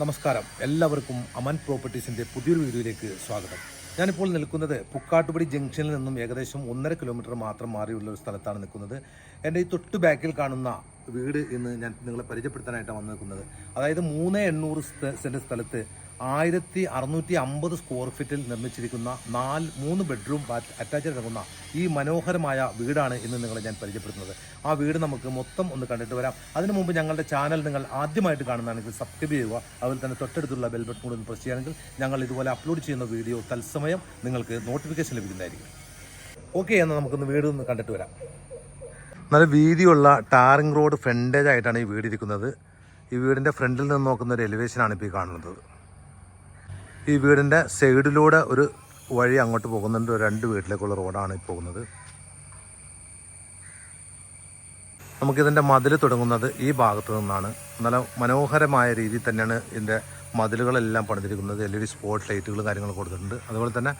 നമസ്കാരം. എല്ലാവർക്കും അമൻ പ്രോപ്പർട്ടീസിന്റെ പുതിയൊരു വീഡിയോയിലേക്ക് സ്വാഗതം. ഞാനിപ്പോൾ നിൽക്കുന്നത് പുക്കാട്ടുപടി ജംഗ്ഷനിൽ നിന്നും ഏകദേശം ഒന്നര കിലോമീറ്റർ മാത്രം മാറിയുള്ള ഒരു സ്ഥലത്താണ് നിൽക്കുന്നത്. എന്റെ ഈ തൊട്ട് ബാക്കിൽ കാണുന്ന വീട് ഇന്ന് ഞാൻ നിങ്ങളെ പരിചയപ്പെടുത്താനായിട്ടാണ് വന്നു നിൽക്കുന്നത് അതായത് മൂന്ന് എണ്ണൂറ് സെന്റ് സ്ഥലത്ത് ആയിരത്തി അറുന്നൂറ്റി അമ്പത് സ്ക്വയർ ഫീറ്റിൽ നിർമ്മിച്ചിരിക്കുന്ന നാല് മൂന്ന് ബെഡ്റൂം അറ്റാച്ച് ഇറങ്ങുന്ന ഈ മനോഹരമായ വീടാണ് ഇന്ന് നിങ്ങളെ ഞാൻ പരിചയപ്പെടുത്തുന്നത്. ആ വീട് നമുക്ക് മൊത്തം ഒന്ന് കണ്ടിട്ട് വരാം. അതിനു മുമ്പ് ഞങ്ങളുടെ ചാനൽ നിങ്ങൾ ആദ്യമായിട്ട് കാണുന്നതാണെങ്കിൽ സബ്സ്ക്രൈബ് ചെയ്യുക. അതുപോലെ തന്നെ തൊട്ടടുത്തുള്ള ബെൽ ബട്ടൺ ഒന്ന് പ്രസ് ചെയ്യുകയാണെങ്കിൽ ഞങ്ങൾ ഇതുപോലെ അപ്ലോഡ് ചെയ്യുന്ന വീഡിയോ തത്സമയം നിങ്ങൾക്ക് നോട്ടിഫിക്കേഷൻ ലഭിക്കുന്നതായിരിക്കും. ഓക്കെ എന്നാൽ നമുക്കൊന്ന് വീട് ഒന്ന് കണ്ടിട്ട് വരാം. നല്ല വീതിയുള്ള ടാറിംഗ് റോഡ് ഫ്രണ്ടേജ് ആയിട്ടാണ് ഈ വീട് ഇരിക്കുന്നത്. ഈ വീടിന്റെ ഫ്രണ്ടിൽ നിന്ന് നോക്കുന്ന ഒരു എലിവേഷനാണ് ഇപ്പോൾ ഈ കാണുന്നത്. ഈ വീടിന്റെ സൈഡിലൂടെ ഒരു വഴി അങ്ങോട്ട് പോകുന്നുണ്ട്. രണ്ട് വീട്ടിലേക്കുള്ള റോഡാണ് ഈ പോകുന്നത്. നമുക്കിതിന്റെ മതിൽ തുടങ്ങുന്നത് ഈ ഭാഗത്തു നിന്നാണ്. നല്ല മനോഹരമായ രീതിയിൽ തന്നെയാണ് ഇതിന്റെ മതിലുകളെല്ലാം പണിതിരിക്കുന്നത്. എൽ ഇ ഡി സ്പോട്ട് ലൈറ്റുകളും കാര്യങ്ങളും കൊടുത്തിട്ടുണ്ട്. അതുപോലെ തന്നെ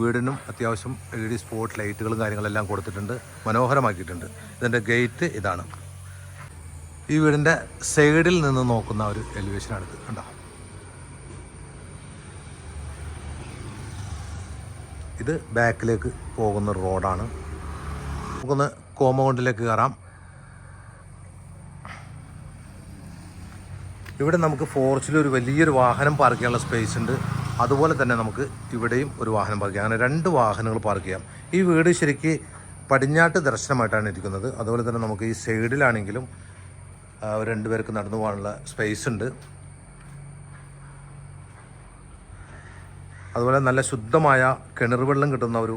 വീടിനും അത്യാവശ്യം എൽ ഇ ഡി സ്പോട്ട് ലൈറ്റുകളും കാര്യങ്ങളെല്ലാം കൊടുത്തിട്ടുണ്ട്. മനോഹരമാക്കിയിട്ടുണ്ട്. ഇതിന്റെ ഗേറ്റ് ഇതാണ്. ഈ വീടിന്റെ സൈഡിൽ നിന്ന് നോക്കുന്ന ഒരു എലിവേഷനാണിത് കണ്ടോ? ഇത് ബാക്കിലേക്ക് പോകുന്ന റോഡാണ്. നമുക്കൊന്ന് കോമ്പൗണ്ടിലേക്ക് കയറാം. ഇവിടെ നമുക്ക് ഫോർച്ചിൽ ഒരു വലിയൊരു വാഹനം പാർക്ക് ചെയ്യാനുള്ള സ്പേസ് ഉണ്ട്. അതുപോലെ തന്നെ നമുക്ക് ഇവിടെയും ഒരു വാഹനം പാർക്ക് ചെയ്യാം. അങ്ങനെ രണ്ട് വാഹനങ്ങൾ പാർക്ക് ചെയ്യാം. ഈ വീട് ശരിക്ക് പടിഞ്ഞാട്ട് ദർശനമായിട്ടാണ് ഇരിക്കുന്നത്. അതുപോലെ തന്നെ നമുക്ക് ഈ സൈഡിലാണെങ്കിലും രണ്ടുപേർക്ക് നടന്നു പോകാനുള്ള സ്പേസ് ഉണ്ട്. അതുപോലെ നല്ല ശുദ്ധമായ കിണർ വെള്ളം കിട്ടുന്ന ഒരു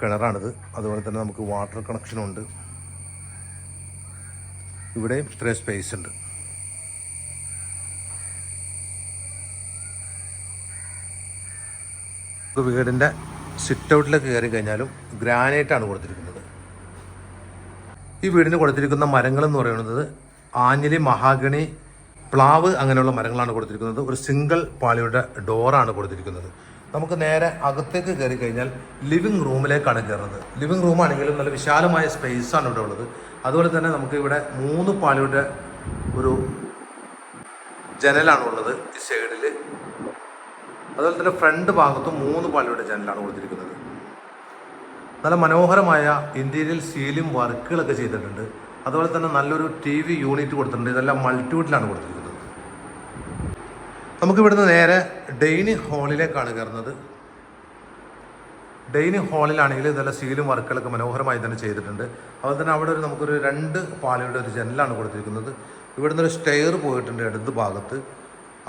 കിണറാണിത്. അതുപോലെ തന്നെ നമുക്ക് വാട്ടർ കണക്ഷനും ഉണ്ട്. ഇവിടെയും ഇത്രയും സ്പേസ് ഉണ്ട്. വീടിന്റെ സിറ്റ് ഔട്ടിലേക്ക് കയറി കഴിഞ്ഞാലും ഗ്രാനൈറ്റാണ് കൊടുത്തിരിക്കുന്നത്. ഈ വീടിന് കൊടുത്തിരിക്കുന്ന മരങ്ങൾ എന്ന് പറയുന്നത് ആഞ്ഞിലി മഹാഗണി പ്ലാവ് അങ്ങനെയുള്ള മരങ്ങളാണ് കൊടുത്തിരിക്കുന്നത്. ഒരു സിംഗിൾ പാളിയുടെ ഡോറാണ് കൊടുത്തിരിക്കുന്നത്. നമുക്ക് നേരെ അകത്തേക്ക് കയറി കഴിഞ്ഞാൽ ലിവിങ് റൂമിലേക്കാണ് കയറുന്നത്. ലിവിങ് റൂം ആണെങ്കിലും നല്ല വിശാലമായ സ്പേസ് ആണ് ഇവിടെ ഉള്ളത്. അതുപോലെ തന്നെ നമുക്ക് ഇവിടെ മൂന്ന് പാളിയുടെ ഒരു ജനലാണ് ഉള്ളത് ഈ സൈഡിൽ അതുപോലെ തന്നെ ഫ്രണ്ട് ഭാഗത്തും മൂന്ന് പാളിയുടെ ജനലാണ് കൊടുത്തിരിക്കുന്നത്. നല്ല മനോഹരമായ ഇന്റീരിയൽ സീലും വർക്കുകളൊക്കെ ചെയ്തിട്ടുണ്ട്. അതുപോലെ തന്നെ നല്ലൊരു ടി വി യൂണിറ്റ് കൊടുത്തിട്ടുണ്ട്. ഇതെല്ലാം മൾട്ടിവുഡിലാണ് കൊടുത്തിരിക്കുന്നത്. നമുക്ക് ഇവിടുന്ന് നേരെ ഡെയിനിങ് ഹാളിലേക്കാണ് കയറുന്നത്. ഡെയിനിങ് ഹാളിലാണെങ്കിൽ ഇതെല്ലാം സീലും വർക്കുകളൊക്കെ മനോഹരമായി തന്നെ ചെയ്തിട്ടുണ്ട്. അതുപോലെ തന്നെ അവിടെ ഒരു നമുക്കൊരു രണ്ട് പാളിയുടെ ഒരു ജനലാണ് കൊടുത്തിരിക്കുന്നത്. ഇവിടുന്ന് ഒരു സ്റ്റെയർ പോയിട്ടുണ്ട് ഇടത് ഭാഗത്ത്.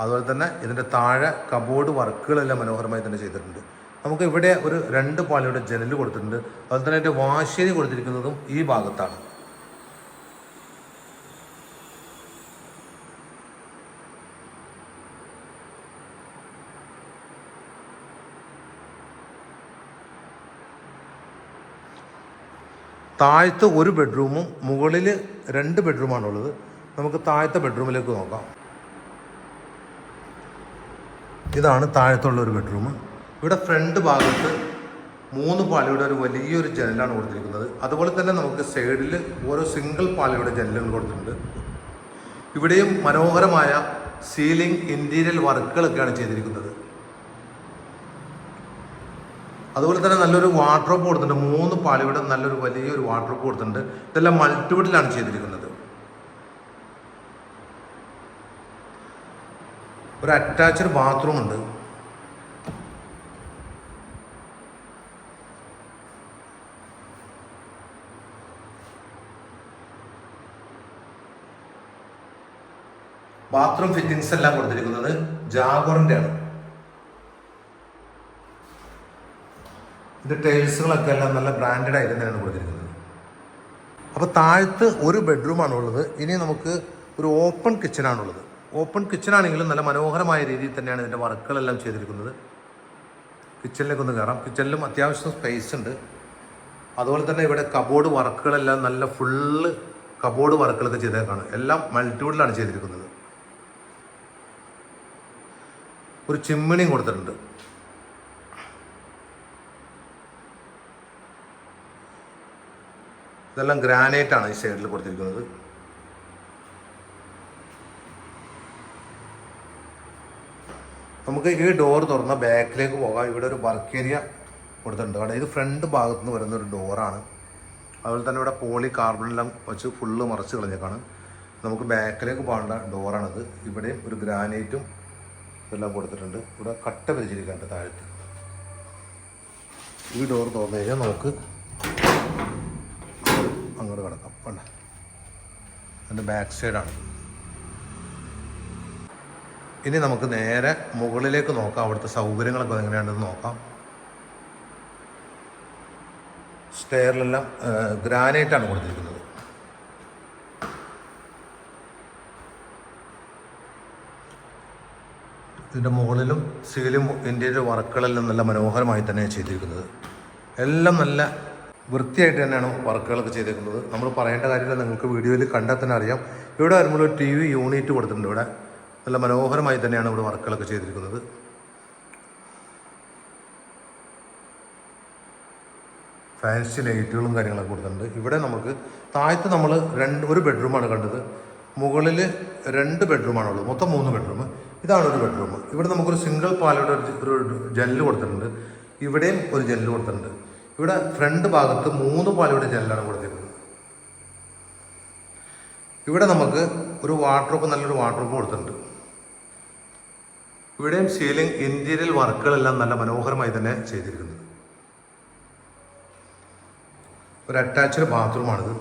അതുപോലെ തന്നെ ഇതിന്റെ താഴെ കബോർഡ് വർക്കുകളെല്ലാം മനോഹരമായി തന്നെ ചെയ്തിട്ടുണ്ട്. നമുക്ക് ഇവിടെ ഒരു രണ്ട് പാളിയുടെ ജനൽ കൊടുത്തിട്ടുണ്ട്. അതുപോലെ തന്നെ അതിന്റെ വാശേരി കൊടുത്തിരിക്കുന്നതും ഈ ഭാഗത്താണ്. താഴത്ത് ഒരു ബെഡ്റൂമും മുകളിൽ രണ്ട് ബെഡ്റൂമാണുള്ളത്. നമുക്ക് താഴത്തെ ബെഡ്റൂമിലേക്ക് നോക്കാം. ഇതാണ് താഴത്തുള്ള ഒരു ബെഡ്റൂം. ഇവിടെ ഫ്രണ്ട് ഭാഗത്ത് മൂന്ന് പാളിയുടെ ഒരു വലിയൊരു ജനലാണ് കൊടുത്തിരിക്കുന്നത്. അതുപോലെ തന്നെ നമുക്ക് സൈഡിൽ ഓരോ സിംഗിൾ പാളിയുടെ ജനലുകൾ കൊടുത്തിട്ടുണ്ട്. ഇവിടെയും മനോഹരമായ സീലിംഗ് ഇന്റീരിയൽ വർക്കുകളൊക്കെയാണ് ചെയ്തിരിക്കുന്നത്. അതുപോലെ തന്നെ നല്ലൊരു വാട്ടർപ്പ് കൊടുത്തിട്ടുണ്ട്. മൂന്ന് പാളിയുടെ നല്ലൊരു വലിയൊരു വാട്ടർപ്പ് കൊടുത്തിട്ടുണ്ട്. ഇതെല്ലാം മൾട്ടിവുഡിലാണ് ചെയ്തിരിക്കുന്നത്. ഒരു അറ്റാച്ച്ഡ് ബാത്റൂം ഉണ്ട്. ബാത്റൂം ഫിറ്റിംഗ്സ് എല്ലാം കൊടുത്തിരിക്കുന്നത് ജാഗോറിന്റെ ആണ് ഇത് ടൈൽസുകളൊക്കെ എല്ലാം നല്ല ബ്രാൻഡഡ് ആയിട്ട് തന്നെയാണ് കൊടുത്തിരിക്കുന്നത്. അപ്പോൾ താഴത്ത് ഒരു ബെഡ്റൂമാണ് ഉള്ളത് ഇനി നമുക്ക് ഒരു ഓപ്പൺ കിച്ചണാണുള്ളത് ഓപ്പൺ കിച്ചണാണെങ്കിലും നല്ല മനോഹരമായ രീതിയിൽ തന്നെയാണ് ഇതിന്റെ വർക്കുകളെല്ലാം ചെയ്തിരിക്കുന്നത്. കിച്ചണിലേക്ക് ഒന്ന് കയറാം കിച്ചണിലും അത്യാവശ്യം സ്പേസ് ഉണ്ട്. അതുപോലെ തന്നെ ഇവിടെ കബോർഡ് വർക്കുകളെല്ലാം നല്ല ഫുള്ള് കബോർഡ് വർക്കുകളൊക്കെ ചെയ്തേക്കാണ്. എല്ലാം മൾട്ടിവുഡിലാണ് ചെയ്തിരിക്കുന്നത്. ഒരു ചിമ്മിണിയും കൊടുത്തിട്ടുണ്ട്. ഇതെല്ലാം ഗ്രാനൈറ്റ് ആണ് ഈ സൈഡിൽ കൊടുത്തിരിക്കുന്നത്. നമുക്ക് ഈ ഡോർ തുറന്ന ബാക്കിലേക്ക് പോകാം. ഇവിടെ ഒരു വർക്ക് ഏരിയ കൊടുത്തിട്ടുണ്ട്. കാരണം ഇത് ഫ്രണ്ട് ഭാഗത്ത് നിന്ന് വരുന്ന ഒരു ഡോറാണ് അതുപോലെ തന്നെ ഇവിടെ പോളി കാർബണെല്ലാം വെച്ച് ഫുള്ള് മറച്ച് കളഞ്ഞേക്കാണ്. നമുക്ക് ബാക്കിലേക്ക് പോകേണ്ട ഡോറാണിത് ഇവിടെയും ഒരു ഗ്രാനൈറ്റും ഇതെല്ലാം കൊടുത്തിട്ടുണ്ട്. ഇവിടെ കട്ട പിരിച്ചിരിക്കാണ്ട് താഴത്ത്. ഈ ഡോർ തുറന്നു കഴിഞ്ഞാൽ നമുക്ക് അങ്ങോട്ട് കിടക്കാം. വേണ്ട അതിന്റെ ബാക്ക് സൈഡാണ് ഇനി നമുക്ക് നേരെ മുകളിലേക്ക് നോക്കാം. അവിടുത്തെ സൗകര്യങ്ങളൊക്കെ എങ്ങനെയാണെന്ന് നോക്കാം. സ്റ്റെയറിലെല്ലാം ഗ്രാനൈറ്റാണ് കൊടുത്തിരിക്കുന്നത്. ഇതിന്റെ മുകളിലും സീലും ഇന്ത്യയിലെ വർക്കുകളെല്ലാം നല്ല മനോഹരമായി തന്നെയാണ് ചെയ്തിരിക്കുന്നത്. എല്ലാം നല്ല വൃത്തിയായിട്ട് തന്നെയാണ് വർക്കുകളൊക്കെ ചെയ്തേക്കുന്നത്. നമ്മൾ പറയേണ്ട കാര്യമില്ല. നിങ്ങൾക്ക് വീഡിയോയിൽ കണ്ടാൽ തന്നെ അറിയാം. ഇവിടെ വരുമ്പോൾ ഒരു ടി വി യൂണിറ്റ് കൊടുത്തിട്ടുണ്ട് ഇവിടെ. നല്ല മനോഹരമായി തന്നെയാണ് ഇവിടെ വർക്കുകളൊക്കെ ചെയ്തിരിക്കുന്നത്. ഫാൻസി ലൈറ്റുകളും കാര്യങ്ങളൊക്കെ കൊടുത്തിട്ടുണ്ട്. ഇവിടെ നമുക്ക് താഴത്ത് നമ്മൾ രണ്ട് ഒരു ബെഡ്റൂമാണ് കണ്ടത്. മുകളിൽ രണ്ട് ബെഡ്റൂമാണുള്ളത് മൊത്തം മൂന്ന് ബെഡ്റൂം. ഇതാണ് ഒരു ബെഡ്റൂം. ഇവിടെ നമുക്കൊരു സിംഗിൾ പാലയുടെ ഒരു ജനൽ കൊടുത്തിട്ടുണ്ട്. ഇവിടെയും ഒരു ജനൽ കൊടുത്തിട്ടുണ്ട്. ഇവിടെ ഫ്രണ്ട് ഭാഗത്ത് മൂന്ന് പാലയുടെ ജനലാണ് കൊടുത്തിരിക്കുന്നത്. ഇവിടെ നമുക്ക് ഒരു വാർഡ്രോപ്പ് നല്ലൊരു വാർഡ്രോപ്പ് കൊടുത്തിട്ടുണ്ട്. ഇവിടെയും സീലിംഗ് ഇന്റീരിയൽ വർക്കുകളെല്ലാം നല്ല മനോഹരമായി തന്നെ ചെയ്തിരിക്കുന്നത്. ഒരു അറ്റാച്ച്ഡ് ബാത്റൂമാണിത്.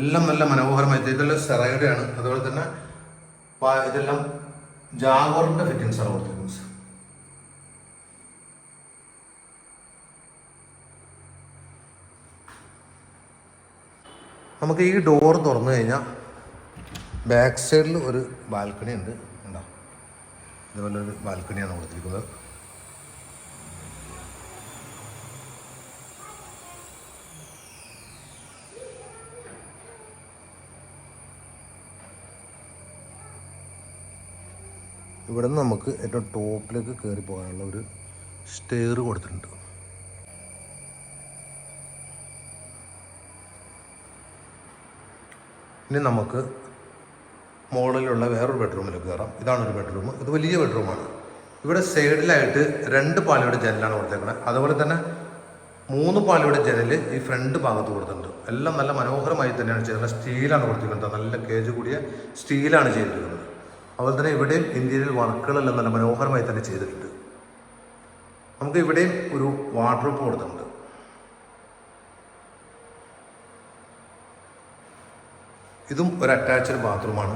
എല്ലാം നല്ല മനോഹരമായി ഇതെല്ലാം സെറയുടെ ആണ് അതുപോലെ തന്നെ ഇതെല്ലാം ജാഗോറിന്റെ ഫിറ്റിംഗ്സ് ആണ് കൊടുത്തിരിക്കുന്നത്. നമുക്ക് ഈ ഡോർ തുറന്നു കഴിഞ്ഞാൽ ബാക്ക് സൈഡിൽ ഒരു ബാൽക്കണി ഉണ്ട്. ഉണ്ടോ ഇതുപോലെ ഒരു ബാൽക്കണിയാണ് കൊടുത്തിരിക്കുന്നത്. ഇവിടെ നിന്ന് നമുക്ക് ഏറ്റവും ടോപ്പിലേക്ക് കയറി പോകാനുള്ള ഒരു സ്റ്റെയർ കൊടുത്തിട്ടുണ്ട്. ഇനി നമുക്ക് മുകളിലുള്ള വേറൊരു ബെഡ്റൂമിലേക്ക് കയറാം. ഇതാണ് ഒരു ബെഡ്റൂം. ഇത് വലിയ ബെഡ്റൂമാണ്. ഇവിടെ സൈഡിലായിട്ട് രണ്ട് പാളിയുടെ ജനലാണ് കൊടുത്തേക്കുന്നത് അതുപോലെ തന്നെ മൂന്ന് പാളിയുടെ ജനൽ ഈ ഫ്രണ്ട് ഭാഗത്ത് കൊടുത്തിട്ടുണ്ട്. എല്ലാം നല്ല മനോഹരമായി തന്നെയാണ് ചെയ്തത്. സ്റ്റീലാണ് കൊടുത്തിരിക്കുന്നത്. നല്ല കേജ് കൂടിയ സ്റ്റീലാണ് ചെയ്തിരിക്കുന്നത്. അതുപോലെ തന്നെ ഇവിടെയും ഇന്ത്യയിൽ വർക്കുകളെല്ലാം നല്ല മനോഹരമായി തന്നെ ചെയ്തിട്ടുണ്ട്. നമുക്ക് ഇവിടെയും ഒരു വാർഡ്രോപ്പ് കൊടുത്തിട്ടുണ്ട്. ഇതും ഒരു അറ്റാച്ച്ഡ് ബാത്റൂമാണ്.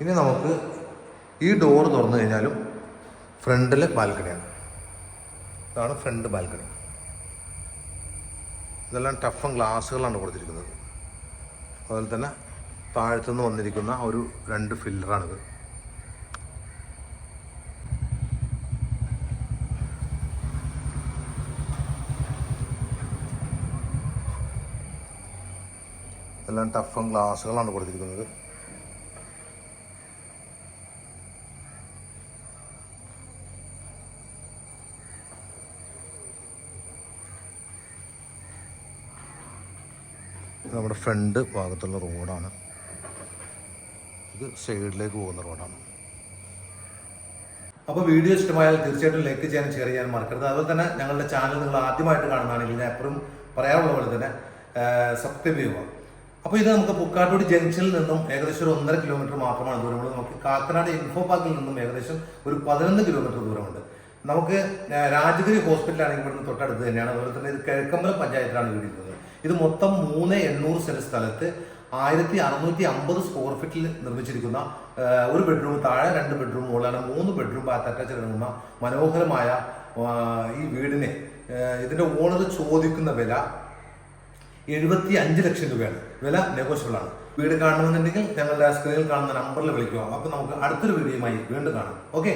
ഇനി നമുക്ക് ഈ ഡോർ തുറന്നു കഴിഞ്ഞാലും ഫ്രണ്ടിൽ ബാൽക്കണിയാണ്. ഇതാണ് ഫ്രണ്ട് ബാൽക്കണി. ഇതെല്ലാം ടഫൻ ഗ്ലാസ്സുകളാണ് കൊടുത്തിരിക്കുന്നത്. അതുപോലെ തന്നെ താഴത്തുനിന്ന് വന്നിരിക്കുന്ന ഒരു രണ്ട് ഫില്ലറാണിത്. എല്ലാം ടഫും ഗ്ലാസ്സുകളാണ് കൊടുത്തിരിക്കുന്നത്. നമ്മുടെ ഫ്രണ്ട് ഭാഗത്തുള്ള റോഡാണ്. ഇത് സൈഡിലേക്ക് പോകുന്ന റോഡാണ്. അപ്പോൾ വീഡിയോ ഇഷ്ടമായാൽ തീർച്ചയായിട്ടും ലൈക്ക് ചെയ്യാനും ഷെയർ ചെയ്യാനും മറക്കരുത്. അതുപോലെ തന്നെ ഞങ്ങളുടെ ചാനൽ നിങ്ങൾ ആദ്യമായിട്ട് കാണുന്നതാണെങ്കിൽ ഞാൻ എപ്പോഴും പറയാറുള്ള പോലെ തന്നെ സബ്സ്ക്രൈബ് ചെയ്യുക. അപ്പോൾ ഇത് നമുക്ക് പുക്കാട്ടൂടി ജംഗ്ഷനിൽ നിന്നും ഏകദേശം ഒരു ഒന്നര കിലോമീറ്റർ മാത്രമാണ് ദൂരമുള്ളത്. നമുക്ക് കാക്കനാട് ഇൻഫോ പാർക്കിൽ നിന്നും ഏകദേശം ഒരു പതിനൊന്ന് കിലോമീറ്റർ ദൂരമുണ്ട്. നമുക്ക് രാജഗിരി ഹോസ്പിറ്റൽ ആണെങ്കിൽ ഇവിടുന്ന് തൊട്ടടുത്ത് തന്നെയാണ്. അതുപോലെ തന്നെ ഇത് കിഴക്കമ്പലം പഞ്ചായത്തിലാണ് വീട് ഇത് മൊത്തം മൂന്ന് എണ്ണൂറ് സെന്റ് സ്ഥലത്ത് ആയിരത്തി അറുന്നൂറ്റി അമ്പത് സ്ക്വയർ ഫീറ്റിൽ നിർമ്മിച്ചിരിക്കുന്ന ഒരു ബെഡ്റൂം താഴെ രണ്ട് ബെഡ്റൂം മുകളിലാണ് മൂന്ന് ബെഡ്റൂം ബാത്ത് അറ്റാച്ച് ഇറങ്ങുന്ന മനോഹരമായ ഈ വീടിനെ ഇതിന്റെ ഓണർ ചോദിക്കുന്ന വില എഴുപത്തി അഞ്ച് ലക്ഷം രൂപയാണ്. വില നെഗോഷ്യബിൾ ആണ്. വീട് കാണണമെന്നുണ്ടെങ്കിൽ ഞങ്ങളുടെ സ്ക്രീനിൽ കാണുന്ന നമ്പറിൽ വിളിക്കുക. അപ്പൊ നമുക്ക് അടുത്തൊരു വീഡിയോയുമായി വീണ്ടും കാണാം. ഓക്കെ